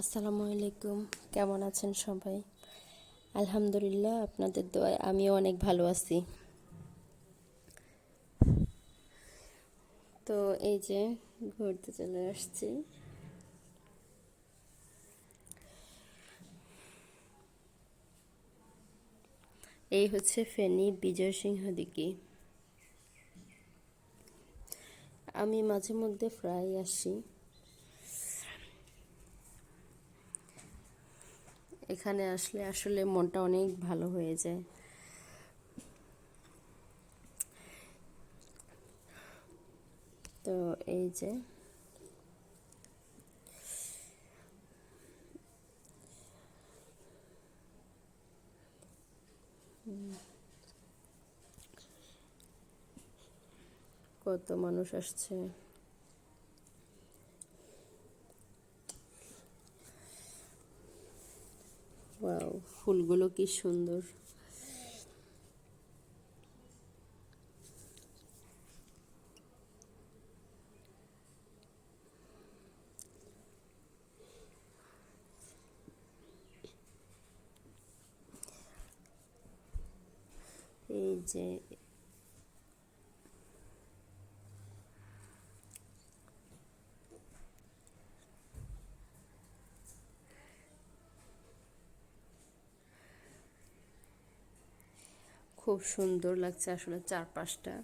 আসসালামু আলাইকুম। কেমন আছেন সবাই? আলহামদুলিল্লাহ, আপনাদের দোয়ায় আমিও অনেক ভালো আছি। তো এই যে ঘুরতে চলে আসছি। এই হচ্ছে ফেনী বিজয় সিংহ দিঘি। আমি মাঝে মধ্যে প্রায় আসি। এখানে আসলে আসলে মনটা অনেক ভালো হয়ে যায়। তো এই যে। কত মানুষ আসছে। ওয়াও ফুলগুলো কি সুন্দর। এই যে খুব সুন্দর লাগছে আসলে চারপাশটা।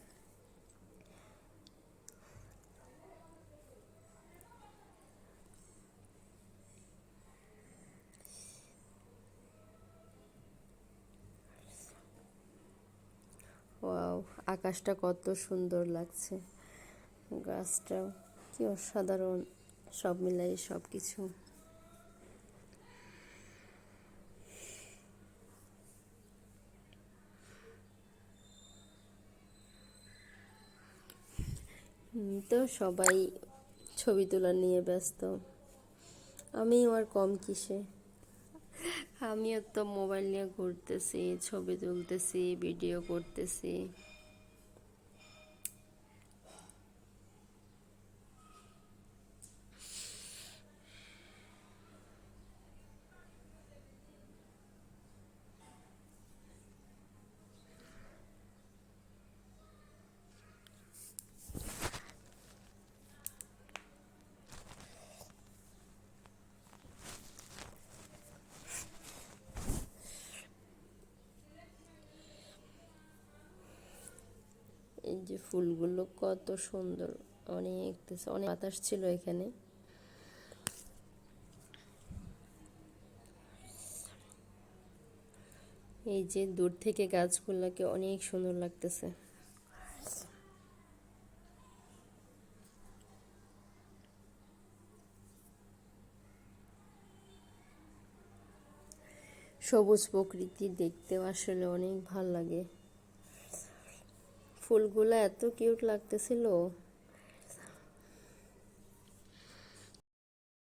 ওয়াও, আকাশটা কত সুন্দর লাগছে। গাছটাও, কি অসাধারণ। সব মিলাই সব কিছু তো সবাই ছবি তোলা নিয়ে ব্যস্ত। আমি আর কম কিসে? আমিও তো মোবাইল নিয়ে ঘুরতেছি, ছবি তুলতেছি ভিডিও করতেছি। এই যে ফুলগুলো কত সুন্দর, অনেক অনেক বাতাস ছিল এখানে। এই যে দূর থেকে গাছগুলোকে অনেক সুন্দর লাগতেছে। সবুজ প্রকৃতি দেখতে আসলে অনেক ভালো লাগে। ফুলগুলো এত কিউট লাগতেছিল।